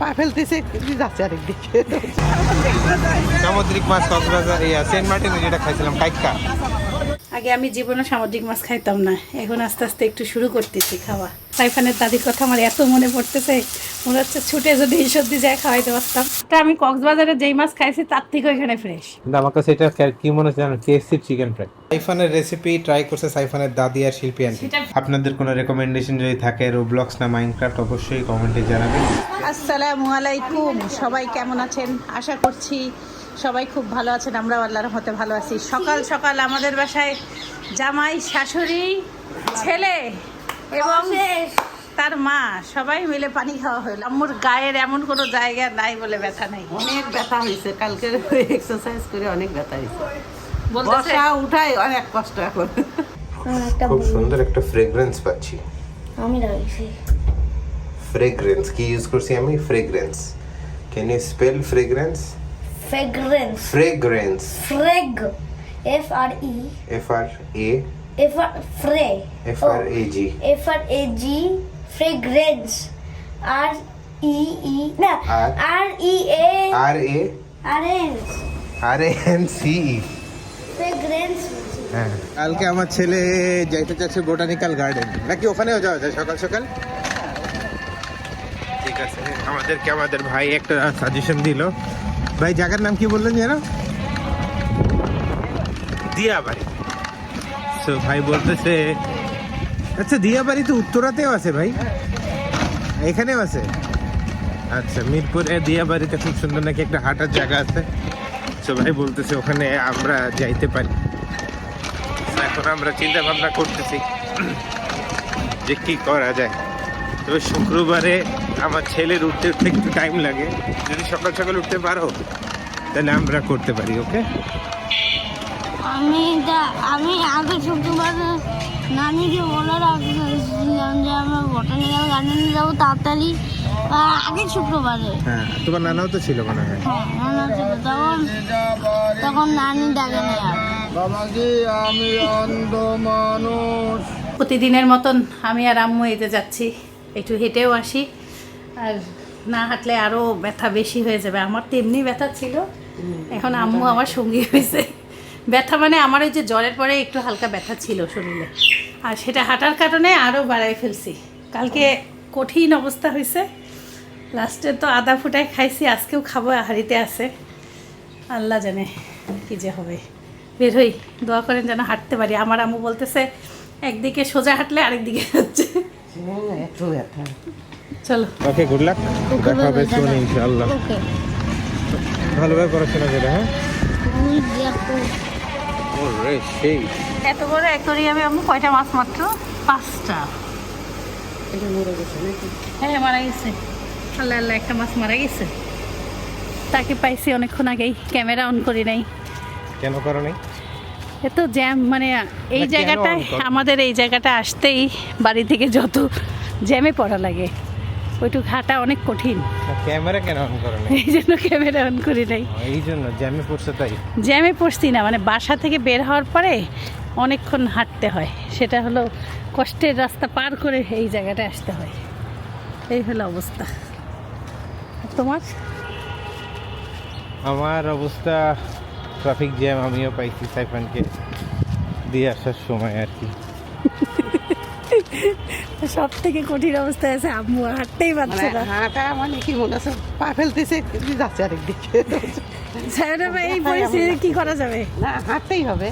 পা ফেলতেছে যাচ্ছে আরেক দিকে সামুদ্রিক মাছ কক্সবাজার ইয়া সেন্ট মার্টিনে যেটা খাইছিলাম কাইকা আগে আমি জীবনে সামুদ্রিক মাছ খাইতাম না। এখন আস্তে আস্তে একটু শুরু করতেছি খাওয়া। সাইফানের দাদির কথা আমার এত মনে পড়তেছে মনে হচ্ছে ছুটে যদি এই সর্দি যায় খাওয়াইতে পারতাম। তা আমি কক্সবাজারে যেই মাছ খাইছি তার থেকে এখানে ফ্রেশ কিন্তু আমার কাছে এটা কি মনে হচ্ছে জানো কেএসসি চিকেন ফ্রাই সাইফানের রেসিপি ট্রাই করছে সাইফানের দাদি আর শিল্পী আন্টি আপনাদের কোনো রেকমেন্ডেশন যদি থাকে রোবলক্স না মাইনক্রাফট অবশ্যই কমেন্টে জানাবেন। আসসালামু আলাইকুম সবাই কেমন আছেন? আশা করছি সবাই খুব ভালো আছেন আমরাও আল্লাহর মতে ভালো আছি। সকাল সকাল আমাদের বাসায় জামাই শাশুড়ি ছেলে এবং তার মা সবাই মিলে পানি খাওয়া হলো। আম্মুর গায়ের এমন কোনো জায়গা নাই বলে ব্যথা নাই। অনেক ব্যথা হয়েছে কালকে এক্সারসাইজ করে অনেক ব্যথা হয়েছে। বলতেছে বসা উঠাই অনেক কষ্ট এখন। খুব সুন্দর একটা ফ্রেগ্রেন্স পাচ্ছি। আমি লাগাইছি ফ্রেগ্রেন্স কি ইউজ করছি আমি? Fragrance can you spell fragrance fragrance fragrance frag F R E F R A F R fre F R A G F R A G fragrance R E E না R? R E A R A R N R N C E fragrance হ্যাঁ। কালকে আমার ছেলে যাইতে চাচ্ছে botanical garden. নাকি ওখানেও যাওয়া যায় সকাল সকাল? ঠিক আছে আমাদেরকে আমাদের ভাই একটা সাজেশন দিল। ভাই জায়গার নাম কি বললেন যেন? দিয়াবাড়ি। তো ভাই বলতেছে আচ্ছা দিয়াবাড়ি তো উত্তরাতেও আছে ভাই। এখানেও আছে? আচ্ছা মিরপুরে দিয়াবাড়িতে খুব সুন্দর নাকি একটা হাঁটার জায়গা আছে? তো ভাই বলতেছে ওখানে আমরা যাইতে পারি। এখন আমরা চিন্তা ভাবনা করতেছি যে কি করা যায়। তো শুক্রবারে আমার ছেলের উঠতে উঠতে একটু টাইম লাগে। যদি সকাল সকাল উঠতে পারো তাহলে আমরা করতে পারি ওকে আমি আমি আগে শুক্রবার নানিকে বলে রাখছিলাম যে আমরা বটানিক্যাল গার্ডেনে যাব তাড়াতাড়ি বা আগের শুক্রবারে। হ্যাঁ তোমার নানাও তো ছিল মনে হয়। হ্যাঁ নানা ছিল। তখন তখন নানি ডাকেনি আর। প্রতিদিনের মতন আমি আর আম্মু এতে যাচ্ছি। একটু হেঁটেও আসি। আর না হাঁটলে আরও ব্যথা বেশি হয়ে যাবে। আমার তো এমনি ব্যথা ছিল। এখন আম্মু আমার সঙ্গী হয়েছে। ব্যথা মানে আমার ওই যে জ্বরের পরে একটু হালকা ব্যথা ছিল শরীরে। আর সেটা হাঁটার কারণে আরও বাড়াই ফেলছি। কালকে কঠিন অবস্থা হয়েছে। লাস্টে তো আদা ফুটায় খাইছি আজকেও খাব হাড়িতে আছে। আল্লাহ জানে কি যে হবে। বের হই দোয়া করেন যেন হাঁটতে পারি। আমার আম্মু বলতেছে একদিকে সোজা হাঁটলে আরেকদিকে হচ্ছে এত ব্যথা। চলো। ওকে গুড লাক দেখা হবে ইনশাআল্লাহ ওকে ভালোভাবে পড়াশোনা করে হ্যাঁ? ওরে সেই। এত বড় অ্যাকোরিয়ামে আম্মু কয়টা মাছ মাত্র? পাঁচটা। হ্যাঁ মারা গেছে। আল্লাহ আল্লাহ একটা মাছ মারা গেছে। তাকে পাইছি অনেকক্ষণ আগেই ক্যামেরা অন করি নাই। কেন করো নাই? এত জ্যাম মানে এই কেন জায়গাটায় আমাদের এই জায়গাটা আসতেই বাড়ি থেকে যত জ্যামে পড়া লাগে। ওইটুক হাঁটা অনেক কঠিন। ক্যামেরা কেন অন করো নাই? এই জন্য ক্যামেরা অন করি নাই। এই জন্য জ্যামে পড়ছে তাই? জ্যামে পড়ছি না মানে বাসা থেকে বের হওয়ার পরে অনেকক্ষণ হাঁটতে হয়। সেটা হলো কষ্টের রাস্তা পার করে এই জায়গাটায় আসতে হয়। এই হলো অবস্থা। তোমার? আমার অবস্থা ট্রাফিক জ্যাম আমিও পাইছি সাইফানকে দিয়ে আসার সময় আর কি। সব থেকে কঠিন অবস্থায় আছে আম্মু হাঁটতেই মানে পারছে না। হাঁটা মানে কি মনে আছে পা ফেলতেছে যাচ্ছে আরেক দিকে এই পরিস্থিতি কি করা যাবে? না হাঁটতেই হবে।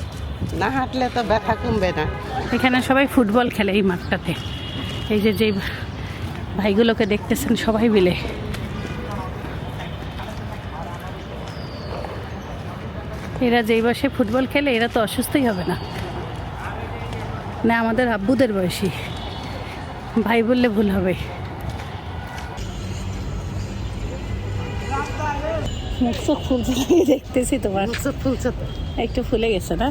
না হাঁটলে তো ব্যথা কমবে না। এখানে সবাই ফুটবল খেলে এই মাঠটাতে। এই যে যেই ভাইগুলোকে দেখতেছেন সবাই মিলে। এরা যেই বয়সে ফুটবল খেলে এরা তো অসুস্থই হবে না। না আমাদের আব্বুদের বয়সী। ভাই বললে ভুল হবে। মুখ চোখ ফুলছে দেখতেছি তোমার। চোখ ফুলছে তো। একটু ফুলে গেছে না?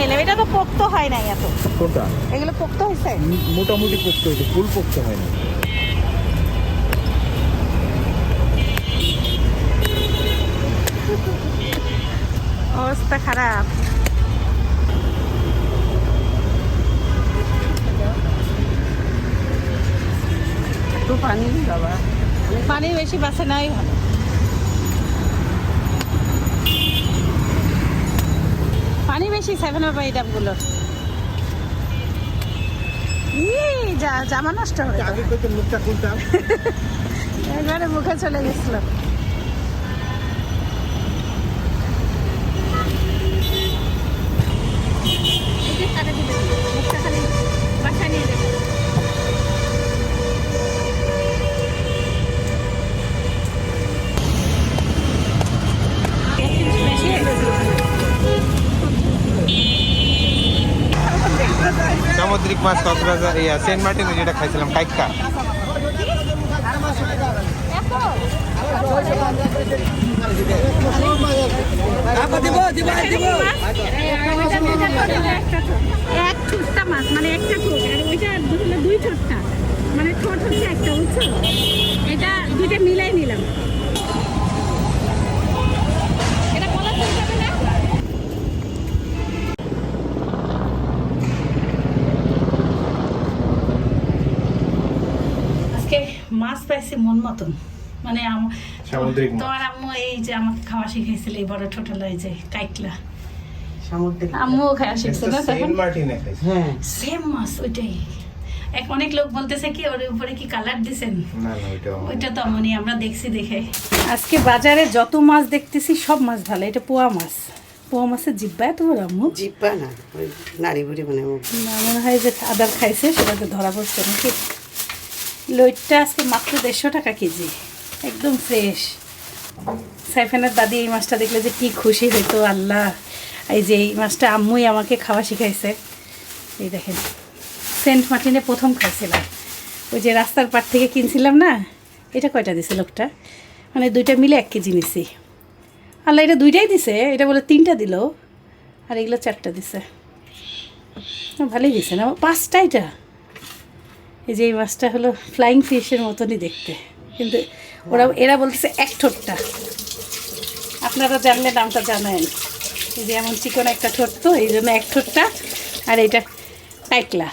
নিলাম। এটা তো পোক্ত হয় নাই এত। কোনটা? এগুলো পোক্ত হয়েছে? মোটামুটি পোক্ত হয়েছে ফুল পোক্ত হয় না অবস্থা খারাপ। একটু পানি বাবা। পানি বেশি বাসে নাই। ভালো পানি বেশি সেভেন আপ ই, যা জামা নষ্ট হয়ে একবারে মুখে চলে গেছিল। মাছ কক্সবাজার ইয়া, সেন্ট মার্টিনে যেটা খাইছিলাম কাইকা এক ঠোঁটটা মাছ মানে একটা ঠোঁট, আর দুই ঠোঁটটা মানে ঠোঁট হচ্ছে একটা, বুঝছ? এটা দুইটা মিলাই নিলাম। মাছ পাইছি মন মতন। মানে আম- তোমার আম্মু এই যে আমাকে খাওয়া শিখাইছিল এই বড় ঠোঁটলা এই যে সামুদ্রিক আম্মুও খাওয়া শিখছে না? হ্যাঁ। সেম মাছ ওইটাই। এক অনেক লোক বলতেছে কি ওর উপরে কি কালার দিছেন? না না ওইটা তো আমরা দেখছি দেখে। আজকে বাজারে যত মাছ দেখতেছি সব মাছ ভালো। এটা পোয়া মাছ। পোয়া মাছের জিব্বায় তো আম্মু। জিব্বা না নাড়ি বুড়ি মানে মনে হয় যে আদার খাইছে সেটাতে ধরা পড়ছে নাকি? লইটটা আজকে মাত্র দেড়শো টাকা কেজি। একদম ফ্রেশ সাইফানের দাদি এই মাছটা দেখলে যে কি খুশি হইতো, আল্লাহ। এই যে এই মাছটা আম্মুই আমাকে খাওয়া শিখাইছে। এই দেখেন, সেন্ট মার্টিনে প্রথম খাইছিলাম। ওই যে রাস্তার পার থেকে কিনছিলাম না, এটা কয়টা দিছে লোকটা? মানে দুইটা মিলে এক কেজি নিছি। আল্লাহ, এটা দুইটাই দিছে? এটা বলে তিনটা দিল। আর এগুলো চারটা দিছে। ভালোই দিছে না? পাঁচটা এটা? এই যে এই মাছটা হলো ফ্লাইং ফিশের মতনই দেখতে। কিন্তু ওরা এরা বলতেছে এক ঠোঁটটা। আপনারা জানলে নামটা জানেন। এই যে এমন চিকন একটা ঠোঁট তো এই জন্য এক ঠোঁটটা আর এটা কাইকলা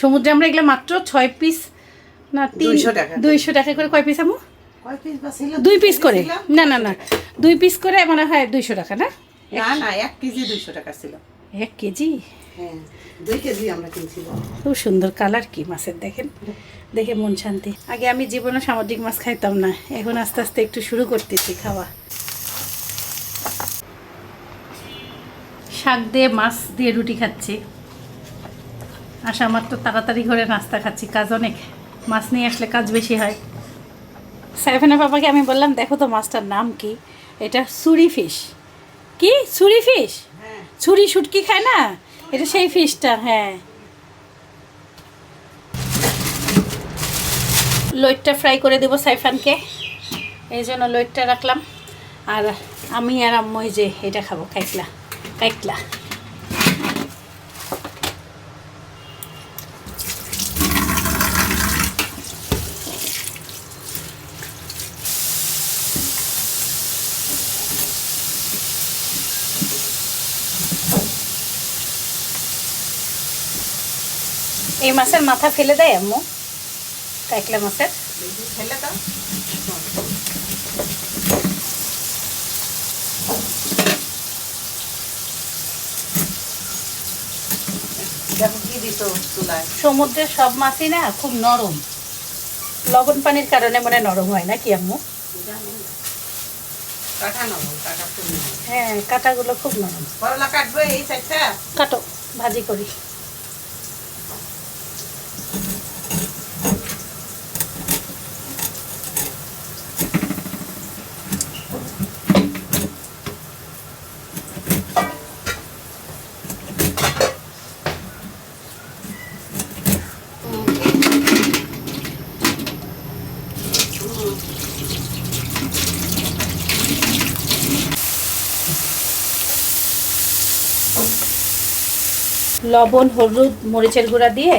সমুদ্রে আমরা এগুলো মাত্র ছয় পিস না তিন 200 টাকা। দুইশো টাকা করে কয় পিস আমু দুই পিস করে। না না না। দুই পিস করে মনে হয় দুইশো টাকা না? না না এক কেজি দুইশো টাকা ছিল। এক কেজি? হ্যাঁ দুই কেজি আমরা কিনছিলাম। খুব সুন্দর কালার কি মাছের দেখেন? দেখে মন শান্তি। আগে আমি জীবনে সামুদ্রিক মাছ খাইতাম না এখন আস্তে আস্তে একটু শুরু করতেছি খাওয়া। শাক দিয়ে মাছ দিয়ে রুটি খাচ্ছি। আসা মাত্র তাড়াতাড়ি করে নাস্তা খাচ্ছি কাজ অনেক। মাছ নিয়ে আসলে কাজ বেশি হয়। সাইফানা বাবাকে আমি বললাম দেখো তো মাছটার নাম কি? এটা সুরি ফিশ। কি? সুরি ফিশ? ছুরি শুটকি খায় না? এটা সেই ফিশটা হ্যাঁ। লইটটা ফ্রাই করে দেবো সাইফানকে। এই জন্য লইটটা রাখলাম। আর আমি আর আম্মু যে এটা খাব, কাইকলা কাইকলা। এই মাছের মাথা ফেলে দেয় আম্মু? কাইকলা মাছের? ফেলে দাও। সমুদ্রের সব মাছই না খুব নরম। লবণ পানির কারণে মনে নরম হয় না কি আম্মু হ্যাঁ কাটাগুলো খুব নরম। চারটা কাটো ভাজি করি। লবণ, হলুদ, মরিচের গুঁড়া দিয়ে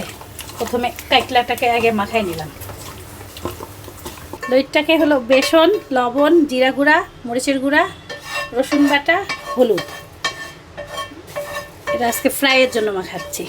প্রথমে কাইকলাটাকে আগে মাখাই নিলাম। দইটাকে হলো বেসন, লবণ, জিরা গুঁড়া, মরিচের গুঁড়া, রসুন বাটা, হলুদ। এটা আজকে ফ্রাইয়ের জন্য মাখাচ্ছি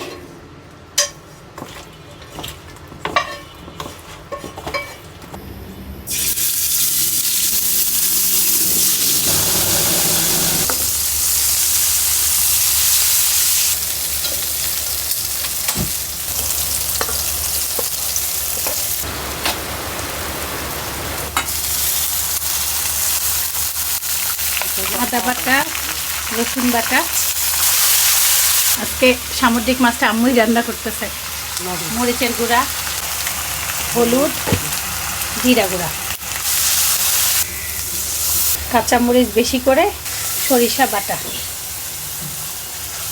আদা বাটা রসুন বাটা আজকে সামুদ্রিক মাছটা আম্মুই রান্না করতেছে। মরিচের গুঁড়া হলুদ জিরা গুঁড়া। কাঁচামরিচ বেশি করে সরিষা বাটা।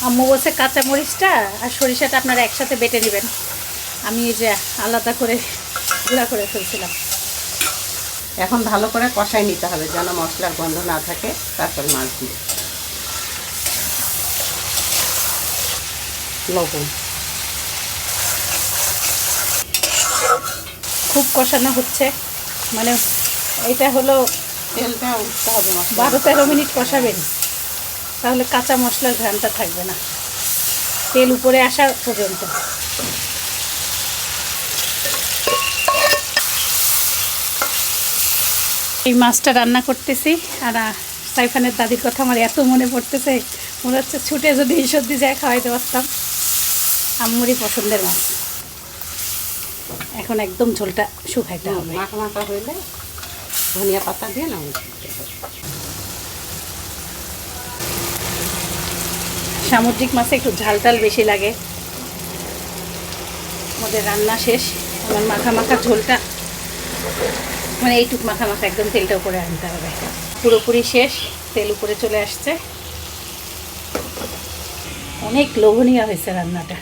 আম্মু বলছে কাঁচামরিচটা আর সরিষাটা আপনারা একসাথে বেটে নেবেন। আমি এই যে আলাদা করে গুঁড়া করে ফেলছিলাম। এখন ভালো করে কষাই নিতে হবে যেন মশলার গন্ধ না থাকে তারপর মাছ দিয়ে। লবণ। খুব কষানো হচ্ছে। মানে এটা হলো তেলটা উঠতে হবে বারো তেরো মিনিট কষাবেন তাহলে কাঁচা মশলার ঘ্রাণটা থাকবে না। তেল উপরে আসা পর্যন্ত। এই মাছটা রান্না করতেছি। আর সাইফানের দাদির কথা আমার এত মনে পড়তেছে। মনে হচ্ছে ছুটে যদি এই সর্দি যায় খাওয়াইতে পারতাম আম্মুরই পছন্দের মাছ। এখন একদম ঝোলটা শুকাইতে হবে। মাখা মাখা হইলে ধনিয়া পাতা দিয়ে না সামুদ্রিক মাছে একটু ঝাল টাল বেশি লাগে। আমাদের রান্না শেষ। আমার মাখা মাখা ঝোলটা মানে এইটুক মাখা মাখা একদম তেলটা উপরে আনতে হবে। পুরোপুরি শেষ তেল উপরে চলে আসছে। অনেক লোভনীয় হয়েছে রান্নাটা।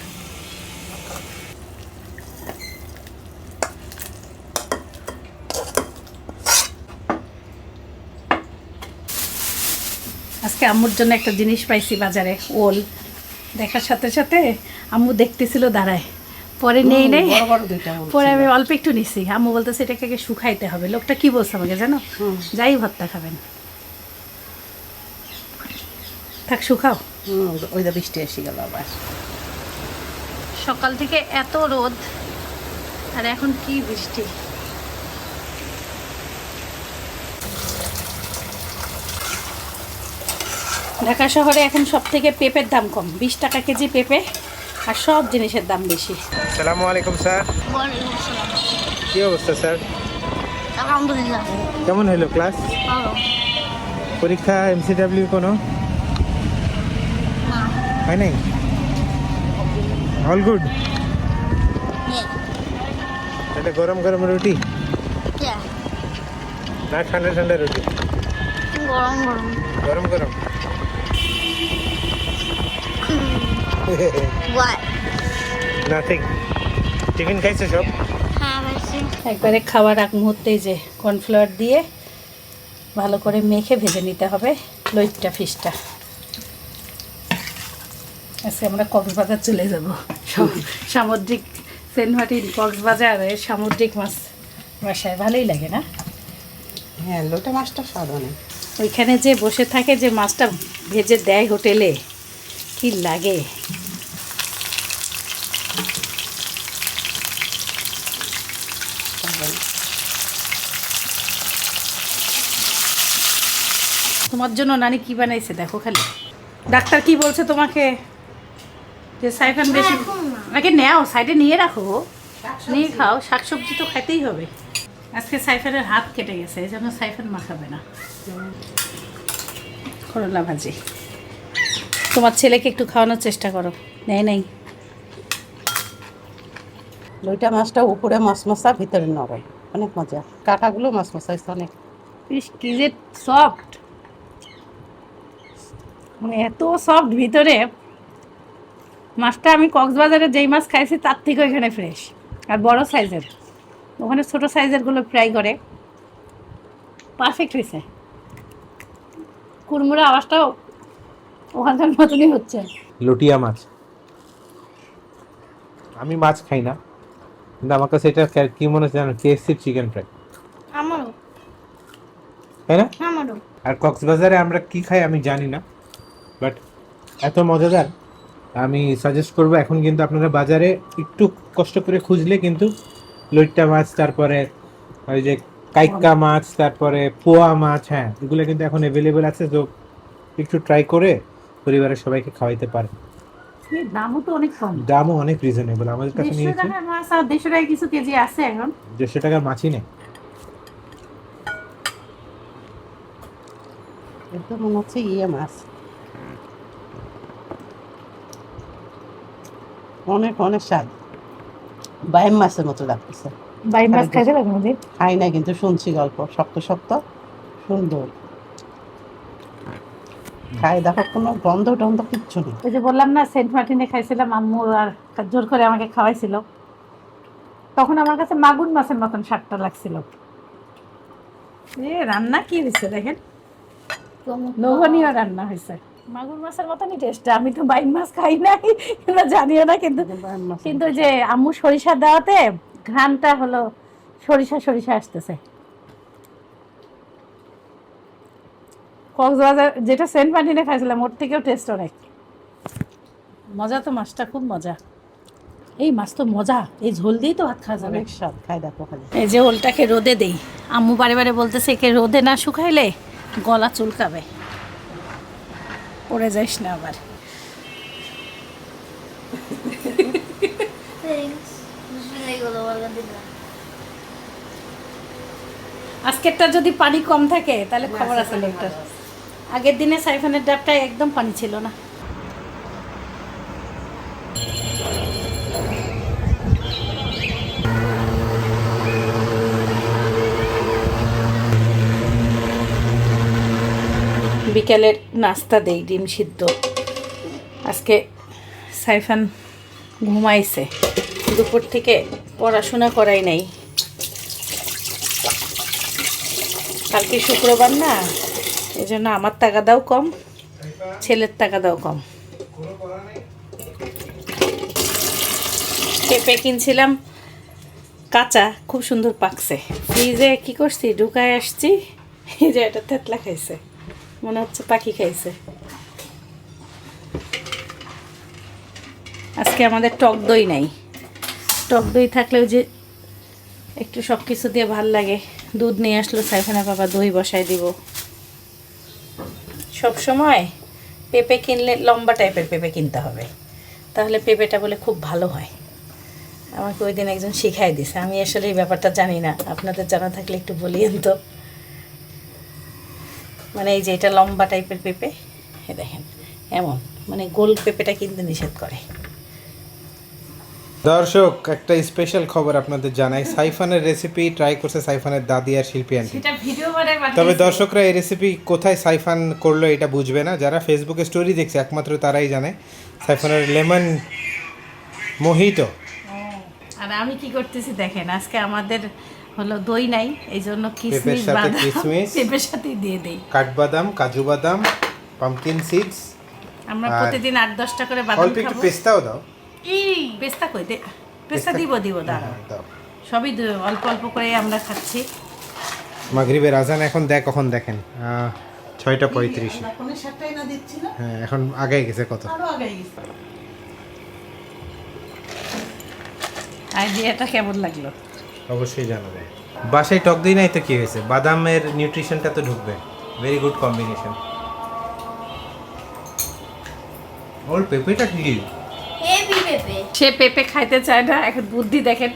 আজকে আম্মুর জন্য একটা জিনিস পাইছি বাজারে ওল। দেখার সাথে সাথে আম্মু দেখতেছিল দাঁড়ায়। পরে নেই নেই। পরে আমি অল্প একটু নিছি। আম্মু বলতেছে এটাকে আগে শুকাইতে হবে। লোকটা কি বলছে আমাকে জানো? যাই ভর্তা খাবেন। থাক শুকাও। ওই দা বৃষ্টি এসে গেল আবার। সকাল থেকে এত রোদ আর এখন কি বৃষ্টি? ঢাকা শহরে এখন সব থেকে পেঁপের দাম কম বিশ টাকা কেজি পেঁপে আর সব জিনিসের দাম বেশি। সালামু আলাইকুম স্যার। কি অবস্থা স্যার? আলহামদুলিল্লাহ। কেমন হলো ক্লাস? ভালো। পরীক্ষা এমসিডাব্লিউ কোনো? হয় নাই? অল গুড এটা গরম গরম রুটি? না ঠান্ডা ঠান্ডা রুটি? গরম গরম। গরম গরম। ওয়াই নাথিং টিফিন খাইছো সব হ্যাঁ একবারে খাওয়ার আগ মুহূর্তেই যে কর্নফ্লাওয়ার দিয়ে ভালো করে মেখে ভেজে নিতে হবে লইট্টা ফিশটা। আজকে আমরা কক্সবাজার চলে যাব। সামুদ্রিক সেন্ট মার্টিন কক্সবাজারে সামুদ্রিক মাছ বাসায়। ভালোই লাগে না? হ্যাঁ লোটা মাছটা স্বাদ অনেক ওইখানে যে বসে থাকে যে মাছটা ভেজে দেয় হোটেলে কি লাগে? তোমার জন্য নানি কি বানাইছে দেখো খালি। ডাক্তার কি বলছে তোমাকে? যে সাইফান বেশি নাকি নেও সাইডে নিয়ে রাখো নিয়ে খাও শাকসবজি তো খেতেই হবে। আজকে সাইফানের হাত কেটে গেছে এই জন্য সাইফান মাখাবে না। করলা ভাজি। তোমার ছেলেকে একটু খাওয়ানোর চেষ্টা করো। নেই নেই। লইটা মাছটা উপরে মশমশা ভিতরে নরম। অনেক মজা। কাঁটাগুলো মশমশা হয়েছে অনেক। ইস কি যে সফট মানে এত সফট ভিতরে মাছটা আমি কক্সবাজারে যেই মাছ খাইছি তার থেকে এখানে ফ্রেশ আর বড় সাইজের ওখানে ছোট সাইজেরগুলো ফ্রাই করে। পারফেক্ট হয়েছে কুড়মুড়ে আওয়াজটাও ওখানকার মতনই হচ্ছে। লুটিয়া মাছ। আমি মাছ খাই না কিন্তু আমার কাছে এটা কি মনে হচ্ছে জানো? কেএসসির চিকেন ফ্রাই আমারও। তাই না? আমারও। আর কক্সবাজারে আমরা কি খাই আমি জানি না। বাট এত মজাদার আমি সাজেস্ট করব এখন কিন্তু আপনারা বাজারে একটু কষ্ট করে খুঁজলে কিন্তু লইট্টা মাছ তারপরে ওই যে কাইক্কা মাছ তারপরে পোয়া মাছ হ্যাঁ এগুলো কিন্তু এখন অ্যাভেলেবেল আছে তো একটু ট্রাই করে পরিবারের সবাইকে খাওয়াইতে পারে দামও তো অনেক কম। দামও অনেক রিজনেবল আমাদের কাছে দেড়শো নিয়েছে। টাকার মাছ আর দেড়শো টাকা কিছু কেজি আছে এখন। দেড়শো টাকার মাছই নেই। এটা মনে হচ্ছে ইয়ে মাছ। অনেক অনেক স্বাদ। বাইম মাছের মতো লাগতেছে। বাই মাছ খাইতে লাগে আমাদের খাই না কিন্তু শুনছি গল্প শক্ত শক্ত সুন্দর। খাই দেখো কোনো গন্ধ টন্ধ কিচ্ছু নেই। ওই যে বললাম না সেন্ট মার্টিনে খাইছিলাম আম্মু আর জোর করে আমাকে খাওয়াইছিল। তখন আমার কাছে মাগুর মাছের মতন স্বাদটা লাগছিল। এ রান্না কি হয়েছে দেখেন? লোভনীয় রান্না হয়েছে মাগুর মাছের মতনই টেস্ট আমি তো বাইন মাছ খাই নাই কিংবা জানিও না কিন্তু। কিন্তু যে আম্মু সরিষা দেওয়াতে ঘ্রানটা হলো সরিষা সরিষা আসতেছে। কক্সবাজার যেটা সেন্ট মার্টিনে খাইছিলাম ওর থেকেও টেস্ট অনেক। মজা তো মাছটা খুব মজা। এই মাছ তো মজা এই ঝোল দিয়েই তো ভাত খাওয়া যাবে। স্বাদ খাই দেখো এই যে ওলটাকে রোদে দেই। আম্মু বারে বারে বলতেছে একে রোদে না শুকাইলে গলা চুলকাবে। পড়ে যাইস না আবার। আজকেরটা যদি পানি কম থাকে তাহলে খবর আছে লোকটার। আগের দিনে সাইফানের ডাবটা একদম পানি ছিল না। বিকেলের নাস্তা দেই, ডিম সিদ্ধ। আজকে সাইফান ঘুমাইছে। দুপুর থেকে পড়াশোনা করাই নাই। কালকে শুক্রবার না এই জন্য আমার টাকাটাও কম, ছেলের টাকাটাও কম। পেঁপে কিনছিলাম, কাঁচা, খুব সুন্দর পাকছে। ফ্রিজে কি করছি, ঢুকায় আসছি, এই যে এটা তেতলা খাইছে। মনে হচ্ছে পাখি খাইছে। আজকে আমাদের টক দই নাই। টক দই থাকলেও যে একটু সব কিছু দিয়ে ভালো লাগে। দুধ নিয়ে আসলো সাইফানা বাবা, দই বসাই দিব। সব সময় পেঁপে কিনলে লম্বা টাইপের পেঁপে কিনতে হবে। তাহলে পেঁপেটা বলে খুব ভালো হয়। আমাকে ওই দিন একজন শিখাই দিছে। আমি আসলে এই ব্যাপারটা জানি না। আপনাদের জানা থাকলে একটু বলিয়েন তো। মানে এই যে এটা লম্বা টাইপের পেঁপে এ দেখেন এমন মানে গোল পেঁপেটা কিনতে নিষেধ করে। দর্শক একটা স্পেশাল খবর আপনাদের জানাই। সাইফানের রেসিপি ট্রাই করছে সাইফানের দাদি আর শিল্পী আন্টি তবে দর্শকরা এই রেসিপি কোথায় সাইফান করল এটা বুঝবে না। যারা ফেসবুকে স্টোরি দেখছে একমাত্র তারাই জানে। সাইফানের লেমন মোহিত আর আমি কি করতেছি দেখেন আজকে আমাদের হলো দই নাই এই জন্য পেঁপের কিশমিশ বাদাম। পেঁপের সাথে দিয়ে দেই। কাঠবাদাম কাজু বাদাম পামকিন সিডস আমরা প্রতিদিন আট দশটা করে বাদাম অল্প একটু পেস্তাও দাও। পেস্তা কই? দে পেস্তা দিব দিব হ্যাঁ, দাও। সবই অল্প অল্প করে আমরা খাচ্ছি। মাগরিবের আজান এখন দেখ কখন দেখেন? আহ, ছয়টা পঁয়ত্রিশ। হ্যাঁ এখন আগে গেছে কত? আইডিয়াটা কেমন লাগল? অবশ্যই জানাবে বাসায় টক দই নাই তো কি হয়েছে? বাদামের নিউট্রিশনটা তো ঢুকবে। ভেরি গুড কম্বিনেশন ওর পেঁপেটা কি? সে পেঁপে খাইতে চায় না। এখন বুদ্ধি দেখেন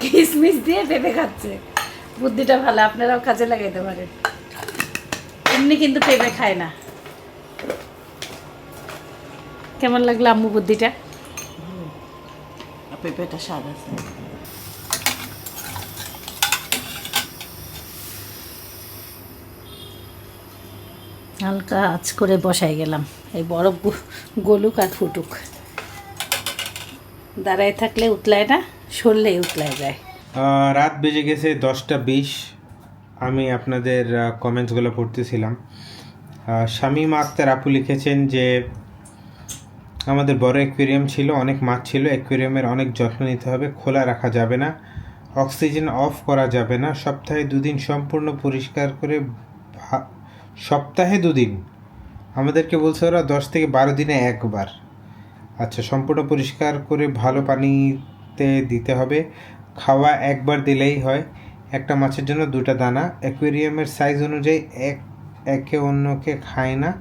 কিশমিশ দিয়ে পেঁপে খাচ্ছে। বুদ্ধিটা ভালো আপনারাও কাজে লাগাইতে পারেন। এমনি কিন্তু পেঁপে খায় না। কেমন লাগল আম্মু বুদ্ধিটা? পেঁপেটা স্বাদ আছে। হালকা আঁচ করে বসাই গেলাম। এই বরফ গলুক আর ফুটুক। দাঁড়ায় থাকলে উতলায় না, সরলেই উতলায় যায়। রাত বেজে গেছে দশটা বিশ। আমি আপনাদের কমেন্টসগুলো পড়তেছিলাম। শামীমা আক্তার আপু লিখেছেন যে, আমাদের বড় অ্যাকুয়ারিয়াম ছিল, অনেক মাছ ছিল। অ্যাকুয়ারিয়ামের অনেক যত্ন নিতে হবে, খোলা রাখা যাবে না। অক্সিজেন অফ করা যাবে না। সপ্তাহে দুদিন সম্পূর্ণ পরিষ্কার করে সপ্তাহে দুদিন। আমাদেরকে বলছে ওরা দশ থেকে বারো দিনে একবার। আচ্ছা সম্পূর্ণ পরিষ্কার করে ভালো পানিতে দিতে হবে। খাওয়া একবার দিলেই হয়। একটা মাছের জন্য দুটা দানা। অ্যাকুয়ারিয়ামের সাইজ অনুযায়ী এক, একে অন্যকে খায় না।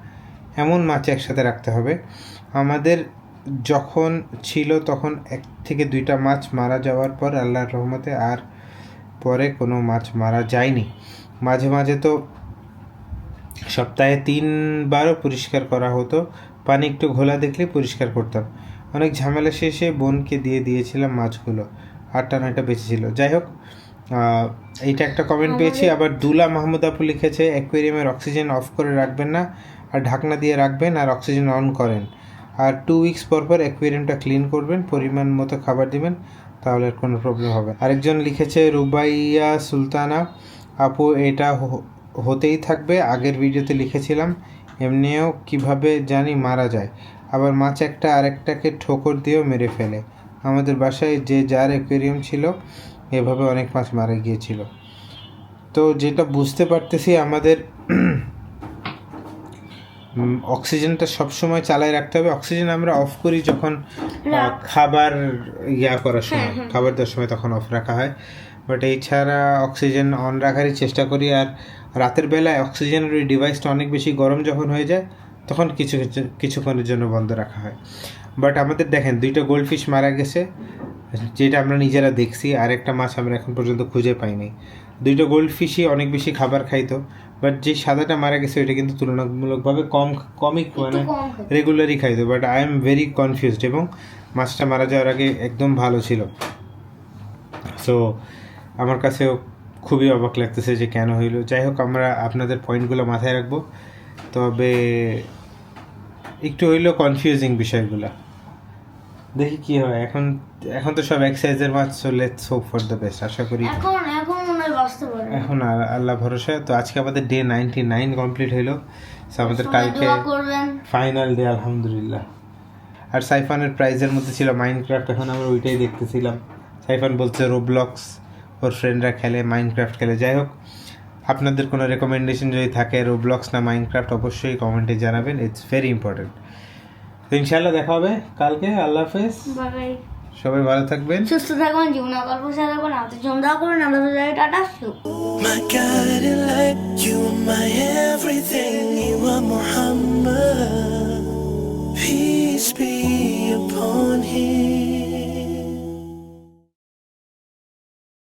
এমন মাছ একসাথে রাখতে হবে। আমাদের যখন ছিল তখন এক থেকে দুইটা মাছ মারা যাওয়ার পর আল্লাহর রহমতে আর পরে কোনো মাছ মারা যায়নি। মাঝে মাঝে তো সপ্তাহে তিনবারও পরিষ্কার করা হতো। পানি একটু ঘোলা দেখলে পরিষ্কার করতাম। অনেক ঝামেলা শেষে বোনকে দিয়ে দিয়েছিলাম মাছগুলো। আটটা নয়টা বেঁচে ছিল। যাই হোক এইটা একটা কমেন্ট পেয়েছি। আবার দুলা মাহমুদ আপু লিখেছে অ্যাকুয়ারিয়ামের অক্সিজেন অফ করে রাখবেন না আর ঢাকনা দিয়ে রাখবেন আর অক্সিজেন অন করেন। আর টু উইকস পর পর অ্যাকুয়ারিয়ামটা ক্লিন করবেন পরিমাণ মতো খাবার দিবেন তাহলে আর কোনো প্রবলেম হবে। আরেকজন লিখেছে রুবাইয়া সুলতানা আপু এটা হতেই থাকবে আগের ভিডিওতে লিখেছিলাম এমনিও কীভাবে জানি মারা যায়। আবার মাছ একটা আরেকটাকে ঠোকর দিয়েও মেরে ফেলে। আমাদের বাসায় যে যার অ্যাকুয়ারিয়াম ছিল এভাবে অনেক মাছ মারা গিয়েছিল। তো যেটা বুঝতে পারতেছি আমাদের অক্সিজেনটা সবসময় চালায় রাখতে হবে। অক্সিজেন আমরা অফ করি যখন খাবার ইয়া করার সময় খাবার দেওয়ার সময় তখন অফ রাখা হয়। বাট এছাড়া অক্সিজেন অন রাখারই চেষ্টা করি। আর রাতের বেলায় অক্সিজেনের ওই ডিভাইসটা অনেক বেশি গরম যখন হয়ে যায় তখন কিছু কিছু কিছুক্ষণের জন্য বন্ধ রাখা হয়। বাট আমাদের দেখেন দুইটা গোল্ড ফিশ মারা গেছে যেটা আমরা নিজেরা দেখছি আর একটা মাছ আমরা এখন পর্যন্ত খুঁজে পাইনি। দুইটা গোল্ড ফিশই অনেক বেশি খাবার খাইতো বাট যে সাদাটা মারা গেছে ওইটা কিন্তু তুলনামূলকভাবে কম কমই মানে রেগুলারই খাইতো। But I am very confused এবং মাছটা মারা যাওয়ার আগে একদম ভালো ছিল। সো আমার কাছেও খুবই অবাক লাগতেছে যে কেন হইল। যাই হোক আমরা আপনাদের পয়েন্টগুলো মাথায় রাখব। তবে একটু হইলেও কনফিউজিং বিষয়গুলো। দেখি কি হয়। এখন এখন তো সব এক সাইজের মাছ so let's hope for the best আশা করি এখন এখন এখন আল্লাহ ভরসা। তো আজকে আমাদের ডে নাইনটি নাইন কমপ্লিট হইল আমাদের কালকে ফাইনাল ডে আলহামদুলিল্লাহ। আর সাইফানের প্রাইজের মধ্যে ছিল মাইনক্রাফট এখন আমরা ওইটাই দেখতেছিলাম। সাইফান বলছে রোবলক্স ওর ফ্রেন্ডরা খেলে মাইনক্রাফট খেলে। যাই হোক আপনাদের কোনো রেকমেন্ডেশন যদি থাকে রোবলক্স না মাইনক্রাফট অবশ্যই কমেন্টে জানাবেন। ইটস ভেরি ইম্পর্টেন্ট তো ইনশাআল্লাহ দেখা হবে কালকে। আল্লাহ হাফেজ। সবাই ভালো থাকবেন। সুস্থ থাকবেন জীবন গল্প থাকুন আমাদের করুন আমরা টাটা My you are my everything, you are Muhammad. Peace be upon him.